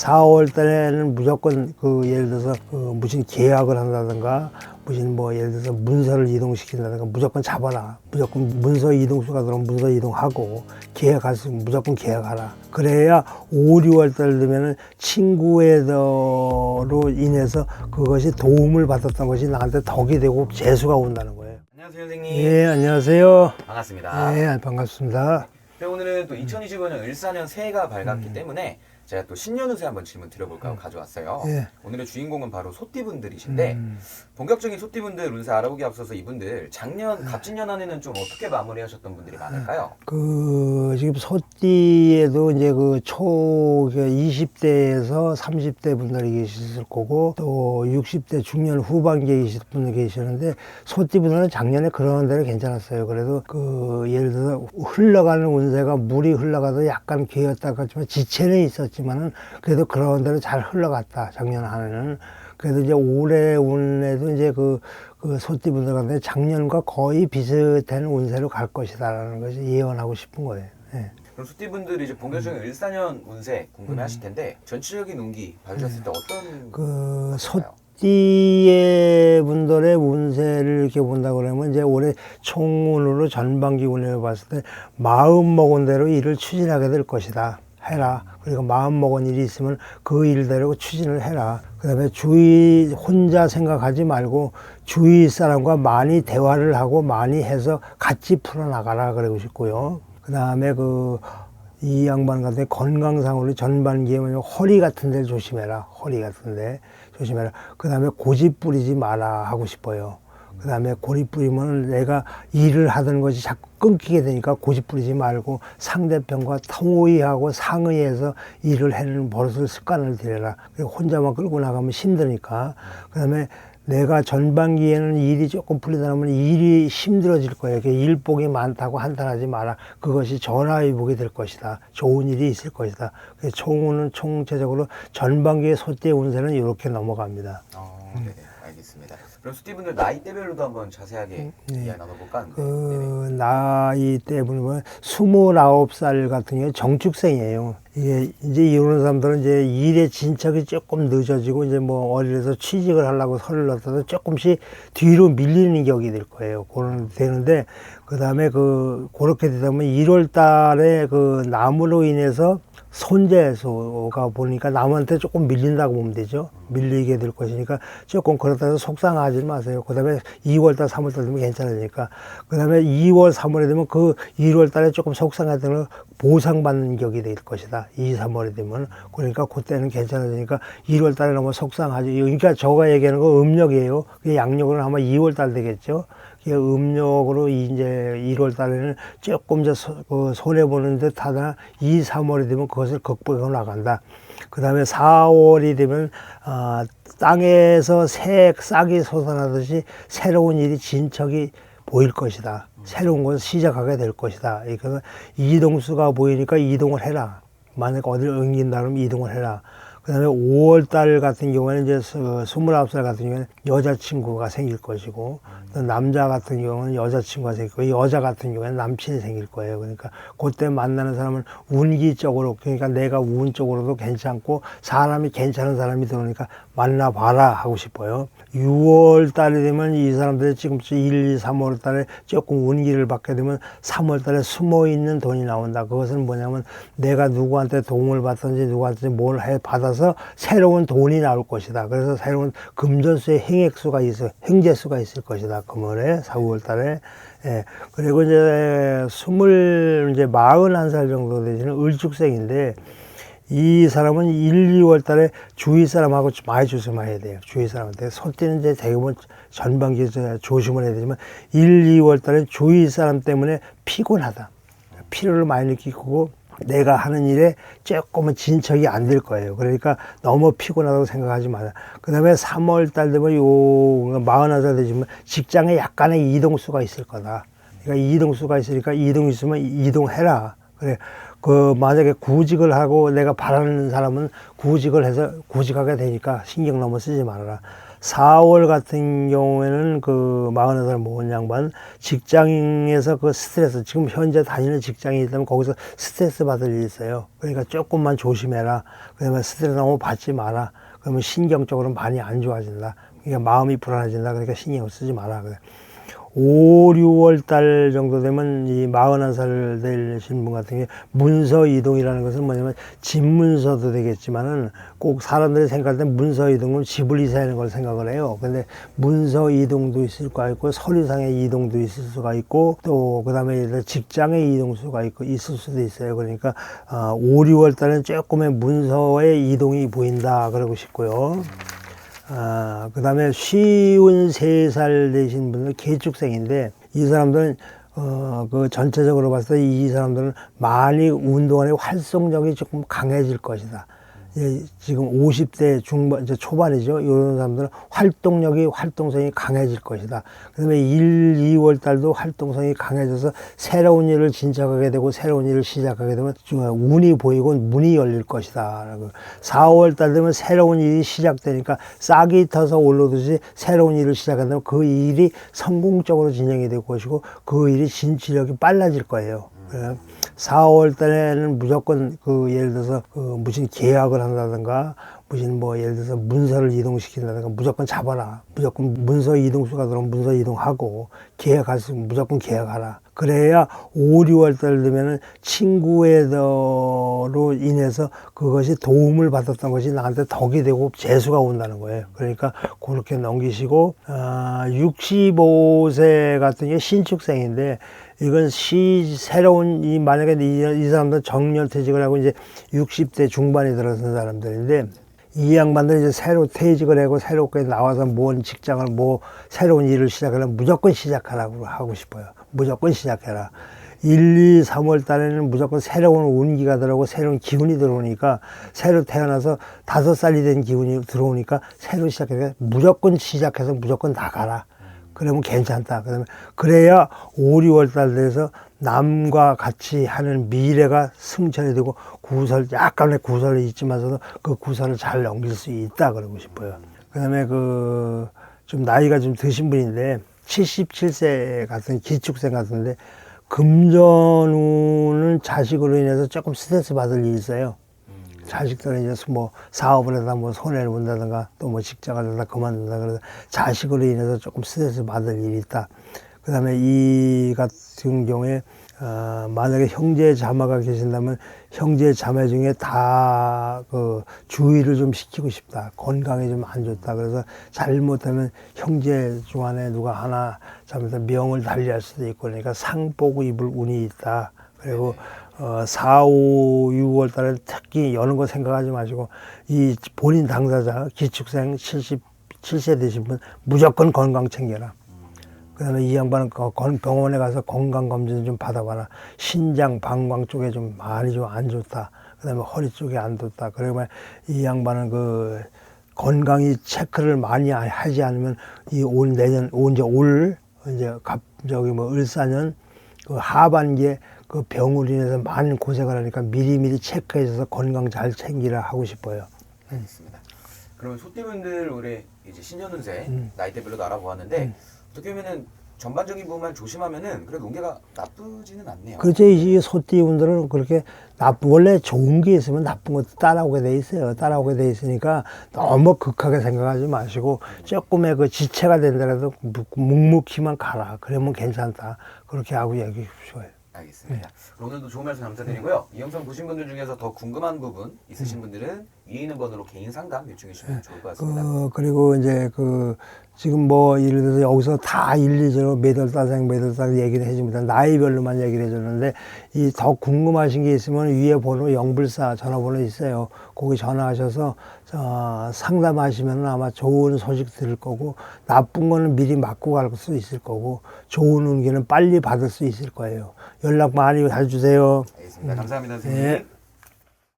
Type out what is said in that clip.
4월 달에는 무조건 그 예를 들어서 그 무슨 계약을 한다든가 무슨 뭐 예를 들어서 문서를 이동시킨다든가 무조건 잡아라. 무조건 문서 이동수가 들어오면 문서 이동하고 계약할 수 있으면 무조건 계약하라. 그래야 5, 6월 달 되면은 친구에로 인해서 그것이 도움을 받았던 것이 나한테 덕이 되고 재수가 온다는 거예요. 안녕하세요 선생님 예, 안녕하세요. 반갑습니다 예, 반갑습니다. 네, 오늘은 또 2025년 을사년 새해가 밝았기 때문에 제가 또 신년운세 한번 질문 드려볼까 하고 가져왔어요 예. 오늘의 주인공은 바로 소띠분들이신데 음. 본격적인 소띠분들 운세 알아보기 앞서서 이분들 네. 작년 갑진년한해는 좀 어떻게 마무리하셨던 분들이 많을까요? 그 지금 소띠에도 이제 그초 20대에서 30대 분들이 계셨을 거고 또 60대 중년 후반기에 계실 분들 계시는데 소띠 분들은 작년에 그런 대로 괜찮았어요. 그래도 그 예를 들어서 흘러가는 운세가 물이 흘러가도 약간 괴였다 같지만 지체는 있었 지만은 그래도 그런 대로 잘 흘러갔다 작년 한 해는 그래도 이제 올해 운에도 이제 그, 그 소띠 분들 같은데 작년과 거의 비슷한 운세로 갈 것이다라는 것이 예언하고 싶은 거예요. 예. 그럼 소띠분들이 이제 본격적인 음. 을사년 운세 궁금해하실 텐데 전체적인 운기 봐주셨을 때 어떤 그? 소띠의 분들의 운세를 이렇게 본다 그러면 이제 올해 총운으로 전반기 운을 봤을 때 마음 먹은 대로 일을 추진하게 될 것이다. 해라. 그리고 마음 먹은 일이 있으면 그 일대로 추진을 해라. 그 다음에 주위 혼자 생각하지 말고 주위 사람과 많이 대화를 하고 많이 해서 같이 풀어나가라 그러고 싶고요. 그 다음에 그 이 양반 같은 건강상으로 전반기에 허리 같은 데 조심해라. 허리 같은 데 조심해라. 그 다음에 고집 부리지 마라 하고 싶어요. 그 다음에 고집 부리면 내가 일을 하던 것이 자꾸 끊기게 되니까 고집 부리지 말고 상대편과 통의하고 상의해서 일을 해는 버릇을 습관을 들여라. 그리고 혼자만 끌고 나가면 힘드니까. 그 다음에 내가 전반기에는 일이 조금 풀리다 보면 일이 힘들어질 거예요. 일복이 많다고 한탄하지 마라. 그것이 전화위복이 될 것이다. 좋은 일이 있을 것이다. 총은 총체적으로 전반기의 소띠의 운세는 이렇게 넘어갑니다. 어, 알겠습니다 그럼 소띠분들 나이대별로도 한번 자세하게 네. 이야기 나눠볼까 하는데 그 나이 때문에 보면 스물아홉 살 같은 경우에 정축생이에요. 이게 이제 이러는 사람들은 이제 일의 진척이 조금 늦어지고 이제 뭐 어디에서 취직을 하려고 서를 넣어도 조금씩 뒤로 밀리는 격이 될 거예요. 그런 되는데 그 다음에 그 그렇게 되다 보면 1월 달에 그 나무로 인해서 손재수가 보니까 남한테 조금 밀린다고 보면 되죠. 밀리게 될 것이니까 조금 그렇다 해서 속상하지 마세요. 그 다음에 2월 달, 3월 달 되면 괜찮으니까. 그 다음에 2월, 3월에 되면 그 1월 달에 조금 속상하다는 보상받는 격이 될 것이다. 2, 3월에 되면. 그러니까 그때는 괜찮으니까 1월 달에 너무 속상하지. 그러니까 저가 얘기하는 거 음력이에요. 그게 양력으로는 아마 2월 달 되겠죠. 이게 음력으로 이제 1월 달에는 조금 더 소- 그 손해 보는 듯 하다 2, 3월이 되면 그것을 극복해 나간다. 그 다음에 4월이 되면, 아, 땅에서 새 싹이 솟아나듯이 새로운 일이 진척이 보일 것이다. 새로운 것을 시작하게 될 것이다. 그러니까 이동수가 보이니까 이동을 해라. 만약 어디를 옮긴다 그러면 이동을 해라. 그 다음에 5월 달 같은 경우에는 이제 스- 29살 같은 경우에는 여자친구가 생길 것이고, 또 남자 같은 경우는 여자친구가 생길 거고, 여자 같은 경우에는 남친이 생길 거예요. 그러니까 그때 만나는 사람은 운기적으로, 그러니까 내가 운적으로도 괜찮고, 사람이 괜찮은 사람이 들어오니까 만나봐라 하고 싶어요. 6월 달이 되면 이 사람들이 지금 1, 2, 3월 달에 조금 운기를 받게 되면 3월 달에 숨어 있는 돈이 나온다. 그것은 뭐냐면 내가 누구한테 도움을 받든지 누구한테 뭘 해 받아서 새로운 돈이 나올 것이다. 그래서 새로운 금전수의 행액수가 있어, 행재수가 있을 것이다. 금월에 4월 달에. 예. 그리고 이제 스물 이제 마흔한 살 정도 되시는 을죽생인데 이 사람은 1, 2월 달에 주위 사람하고 좀 많이 조심해야 돼요. 주위 사람한테. 소띠는 이제 대부분 전반기에 저 조심을 해야 되지만 1, 2월 달에 주위 사람 때문에 피곤하다. 피로를 많이 느끼고 내가 하는 일에 조금은 진척이 안 될 거예요. 그러니까 너무 피곤하다고 생각하지 마라. 그 다음에 3월 달 되면 요, 41살 되지만 직장에 약간의 이동수가 있을 거다. 그러니까 이동수가 있으니까 이동 있으면 이동해라. 그래. 그 만약에 구직을 하고 내가 바라는 사람은 구직을 해서 구직하게 되니까 신경 너무 쓰지 말아라. 4월 같은 경우에는 그 마흔 살 먹은 양반 직장에서 그 스트레스 지금 현재 다니는 직장이 있다면 거기서 스트레스 받을 일이 있어요. 그러니까 조금만 조심해라. 그러면 스트레스 너무 받지 마라. 그러면 신경적으로 많이 안 좋아진다. 그러니까 마음이 불안해진다. 그러니까 신경 쓰지 마라. 그래. 5, 6월 달 정도 되면 이 41살 되신 분 같은 경우에 문서 이동이라는 것은 뭐냐면 집 문서도 되겠지만은 꼭 사람들이 생각할 때 문서 이동은 집을 이사하는 걸 생각을 해요. 근데 문서 이동도 있을 수가 있고 서류상의 이동도 있을 수가 있고 또 그다음에 직장의 이동 수가 있고 있을 수도 있어요. 그러니까 어, 5, 6월 달은 조금의 문서의 이동이 보인다 그러고 싶고요. 아, 그 다음에 쉬운 세 살 되신 분들 개축생인데 이 사람들은 어, 그 전체적으로 봤을 때 이 사람들은 많이 운동하는 활성력이 조금 강해질 것이다. 예, 지금 50대 중반, 이제 초반이죠. 이런 사람들은 활동력이, 활동성이 강해질 것이다. 그 다음에 1, 2월 달도 활동성이 강해져서 새로운 일을 진척하게 되고 새로운 일을 시작하게 되면 좀 운이 보이고 문이 열릴 것이다. 라고. 4월 달 되면 새로운 일이 시작되니까 싹이 터서 올라오듯이 새로운 일을 시작한다면 그 일이 성공적으로 진행이 될 것이고 그 일이 진취력이 빨라질 거예요. 그래서 4월 달에는 무조건 그 예를 들어서 그 무슨 계약을 한다든가 무슨 뭐 예를 들어서 문서를 이동시킨다든가 무조건 잡아라. 무조건 문서 이동수가 들어오면 문서 이동하고 계약할 수 있으면 무조건 계약하라. 그래야 5, 6월 달 되면은 친구에로 인해서 그것이 도움을 받았던 것이 나한테 덕이 되고 재수가 온다는 거예요. 그러니까 그렇게 넘기시고 아, 65세 같은 게 신축생인데 이건 시 새로운 이 만약에 이, 이 사람들 정년퇴직을 하고 이제 60대 중반에 들어선 사람들인데 이 양반들 이제 새로 퇴직을 하고 새롭게 나와서 뭔 직장을 뭐 새로운 일을 시작하려면 무조건 시작하라고 하고 싶어요. 무조건 시작해라. 1, 2, 3월 달에는 무조건 새로운 운기가 들어오고 새로운 기운이 들어오니까 새로 태어나서 다섯 살이 된 기운이 들어오니까 새로 시작해서 무조건 시작해서 무조건 나가라. 그러면 괜찮다. 그러면 그래야 5, 6월 달 돼서 남과 같이 하는 미래가 승천이 되고 구설 약간의 구설이 있지만서도 그 구설을 잘 넘길 수 있다 그러고 싶어요. 그다음에 그 좀 나이가 좀 드신 분인데 77세 같은 기축생 같은데 금전운은 자식으로 인해서 조금 스트레스 받을 일이 있어요. 자식들은 이제 뭐 사업을 하다 뭐 손해를 본다든가 또 뭐 직장을 하다 그만둔다 그래서 자식으로 인해서 조금 스트레스 받을 일이 있다. 그 다음에 이 같은 경우에 어, 만약에 형제 자매가 계신다면 형제 자매 중에 다 그 주의를 좀 시키고 싶다. 건강에 좀안 좋다. 그래서 잘못하면 형제 중 안에 누가 하나 잘못하면 명을 달리할 수도 있고 그러니까 상 보고 입을 운이 있다. 그리고 어, 4, 5, 6월 달에 특히 여는 거 생각하지 마시고 이 본인 당사자 기축생 77세 되신 분 무조건 건강 챙겨라. 그다음에 이 양반은 병원에 가서 건강 검진 좀 받아봐라. 신장, 방광 쪽에 좀 많이 좀 안 좋다. 그다음에 허리 쪽에 안 좋다. 그러면 이 양반은 그 건강이 체크를 많이 하지 않으면 이 올 내년 올 이제 올 이제 갑 저기 뭐 을사년 그 하반기에 그 병으로 인해서 많은 고생을 하니까 미리미리 체크해줘서 건강 잘 챙기라 하고 싶어요. 알겠습니다. 그러면 소띠분들 올해 이제 신년 운세 음. 나이대별로 알아보았는데 어떻게 보면은 전반적인 부분만 조심하면은 그래도 운계가 나쁘지는 않네요. 그렇죠. 이 소띠분들은 그렇게 나쁜 원래 좋은 게 있으면 나쁜 것도 따라오게 돼 있어요. 따라오게 돼 있으니까 너무 극하게 생각하지 마시고 조금의 그 지체가 된다라도 묵- 묵묵히만 가라. 그러면 괜찮다. 그렇게 하고 얘기해 주셔요. 알겠습니다. 오늘도 좋은 말씀 감사드리고요. 이 영상 보신 분들 중에서 더 궁금한 부분 있으신 음. 분들은 위에 있는 번호로 개인 상담 요청해 주시면 좋을 것 같습니다. 그, 그리고 이제 그, 지금 뭐, 예를 들어서 여기서 다 일리적으로 매달 따생, 매달 따생 얘기를 해줍니다. 나이별로만 얘기를 해줬는데, 이 더 궁금하신 게 있으면 위에 번호 영불사 전화번호 있어요. 거기 전화하셔서, 어, 상담하시면 아마 좋은 소식 들을 거고, 나쁜 거는 미리 맞고 갈 수 있을 거고, 좋은 운기는 빨리 받을 수 있을 거예요. 연락 많이 해주세요. 알겠습니다. 감사합니다, 선생님. 네.